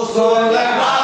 Muslim.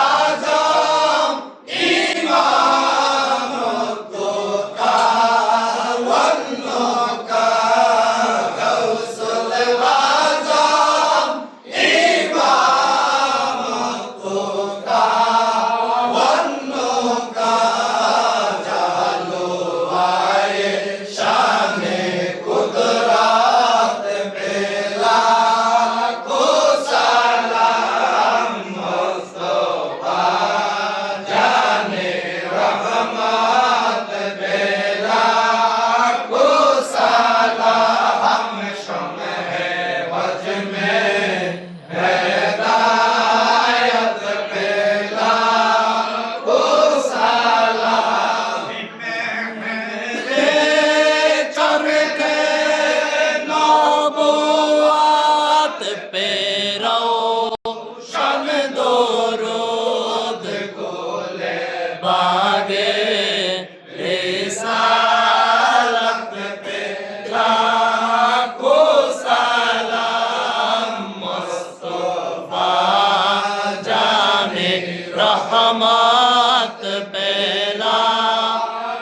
رحمات پہلا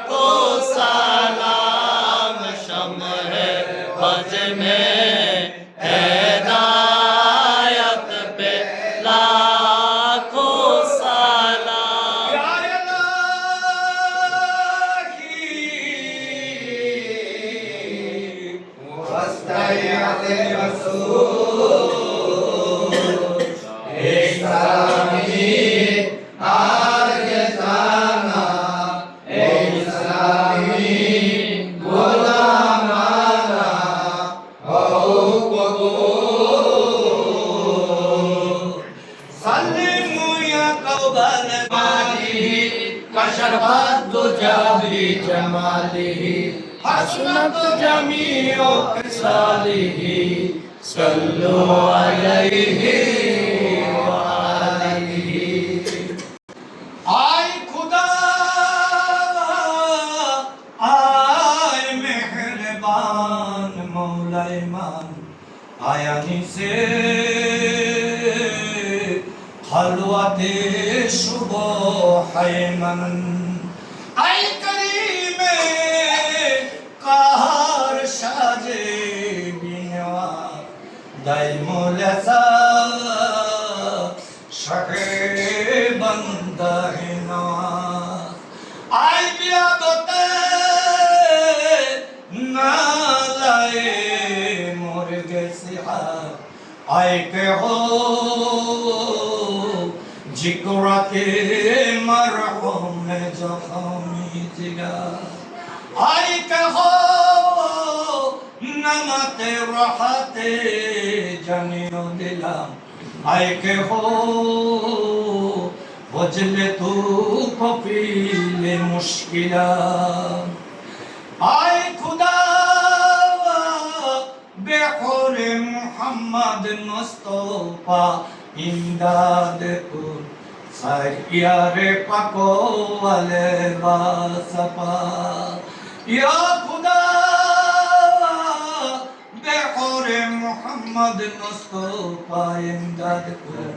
کو سلام شم ہے بج میں ہدایت پہلا کو سلام۔ یا اللہ مستعیت رسول۔ الفضل جابي جماله حسنت جميع خصاله صلوا عليه I am his খালুয়াতে শুভ হায়মান। আয় করিমে কাহার সাজে বিনওয়া দাই মোলাসা শখে বন্দা হে নওয়াজ আই বিয়াদতে নালায়ে মোর গেছি হাত আয় কে হো জিগরাতে মরহুম জখমি জিগার আয় কে হো নমতে জানিও দিলাম। আয় কে হো বজলে তু কপিলে মুশকিলা। আয় খুদা, বেহরে মোহাম্মদ মুস্তফা, ইমদাদ কুন সাইয়ারে পাকো ওয়ালে বাসপা। ইয়া খুদা বেহরে মোহাম্মদ মুস্তফা ইমদাদ কুন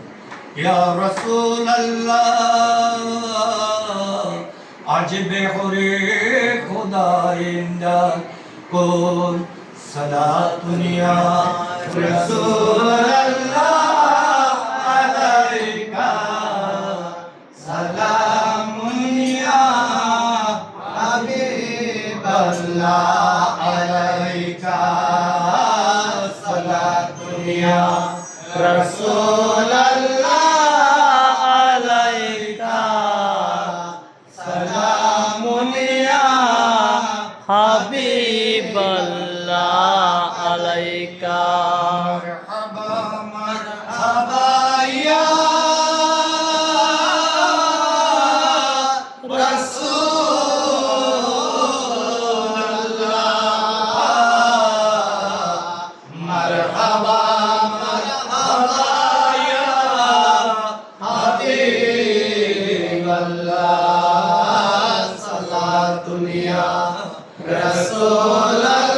ইয়া রাসূল আল্লাহ আজ বেহরে খুদা ইমদাদ কুন সালাতুন ইয়া রাসূল আল্লাহ يا رسول الله عليك سلام يا حبيب الله عليك सला दुनिया रसोला